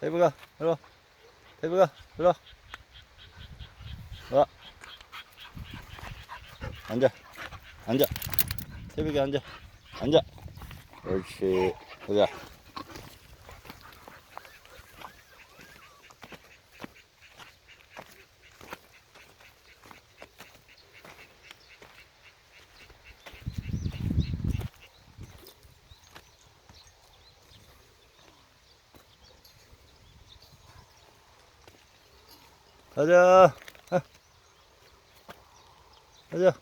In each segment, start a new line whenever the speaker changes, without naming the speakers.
대배가, 일로 와. 대배가, 일로 와. 와. 앉아. 앉아. 대배가 앉아. 앉아. 옳지. 보자. 가자. 아. 가자.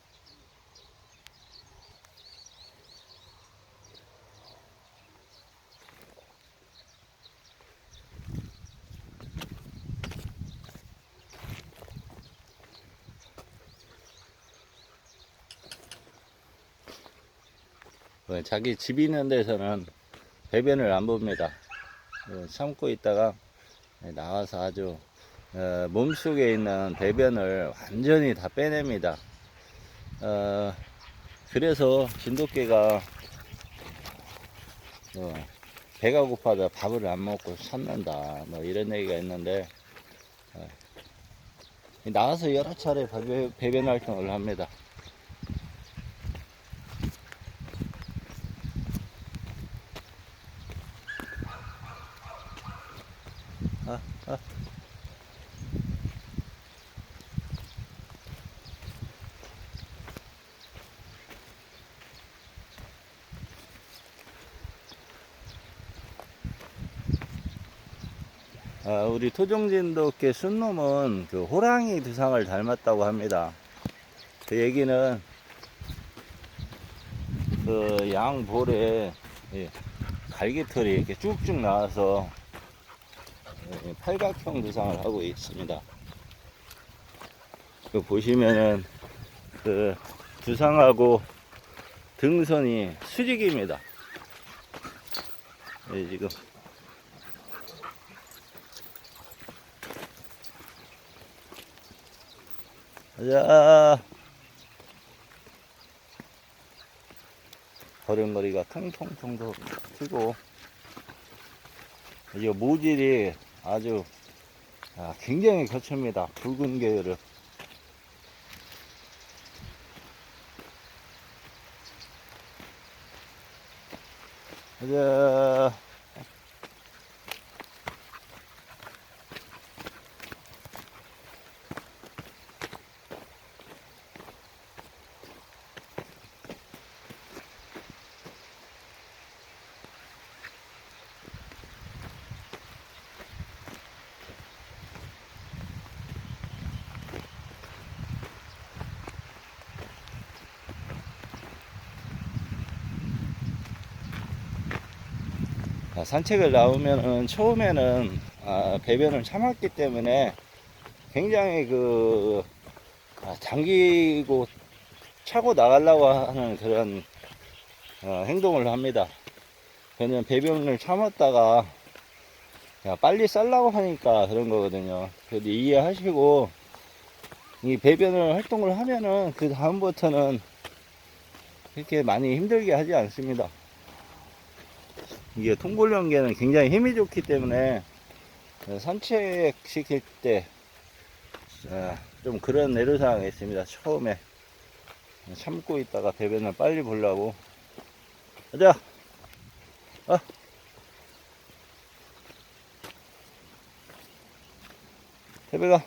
어, 자기 집 있는 데서는 배변을 안 봅니다. 어, 참고 있다가 나와서 아주 어, 몸속에 있는 배변을 완전히 다 빼냅니다. 어, 그래서 진돗개가 어, 배가 고파서 밥을 안 먹고 찾는다. 뭐 이런 얘기가 있는데 어, 나와서 여러 차례 배- 배변 활동을 합니다. 아, 아. 아, 우리 토종진돗개 순놈은 그 호랑이 두상을 닮았다고 합니다. 그 얘기는 그 양볼에 예, 갈기털이 이렇게 쭉쭉 나와서 예, 팔각형 두상을 하고 있습니다. 그 보시면은 그 두상하고 등선이 수직입니다. 예, 지금 가자. 걸음걸이가 통통통통 튀고 이 모질이 아주 아, 굉장히 거칩니다. 붉은 계열을 가자. 산책을 나오면은 처음에는 아, 배변을 참았기 때문에 굉장히 그 아, 당기고 차고 나가려고 하는 그런 어, 행동을 합니다. 저는 배변을 참았다가 야, 빨리 쌀라고 하니까 그런 거거든요. 그래도 이해하시고 이 배변을 활동을 하면은 그 다음부터는 그렇게 많이 힘들게 하지 않습니다. 이게 통골련개는 굉장히 힘이 좋기 때문에 산책 시킬 때 좀 그런 애로사항이 있습니다. 처음에 참고 있다가 배변을 빨리 보려고 가자. 어. 태배가